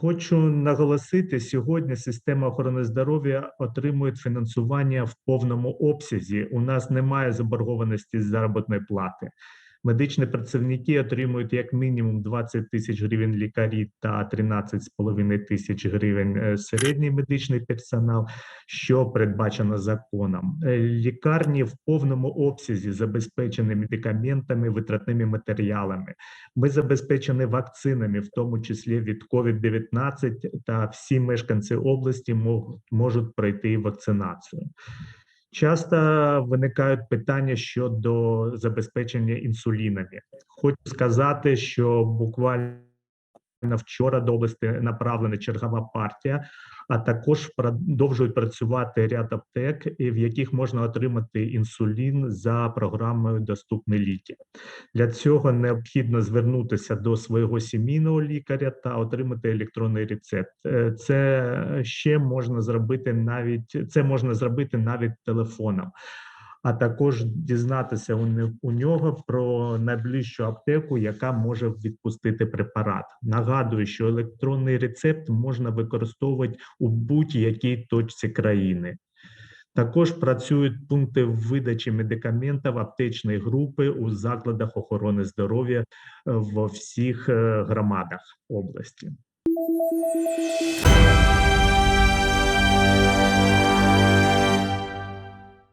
Хочу наголосити, сьогодні система охорони здоров'я отримує фінансування в повному обсязі. У нас немає заборгованості з заробітної плати. Медичні працівники отримують як мінімум 20 тисяч гривень лікарі та 13,5 тисяч гривень е, середній медичний персонал, що передбачено законом. Е, Лікарні в повному обсязі забезпечені медикаментами, витратними матеріалами. Ми забезпечені вакцинами, в тому числі від COVID-19, та всі мешканці області можуть пройти вакцинацію. Часто виникають питання щодо забезпечення інсулінами. Хочу сказати, що буквально вчора до області направлена чергова партія, а також продовжують працювати ряд аптек, в яких можна отримати інсулін за програмою Доступні ліки. Для цього необхідно звернутися до свого сімейного лікаря та отримати електронний рецепт. Е, Це ще можна зробити навіть це можна зробити навіть телефоном. А також дізнатися у у нього про найближчу аптеку, яка може відпустити препарат. Нагадую, що електронний рецепт можна використовувати у будь-якій точці країни. Також працюють пункти видачі медикаментів аптечної групи у закладах охорони здоров'я е, во всіх е, громадах області.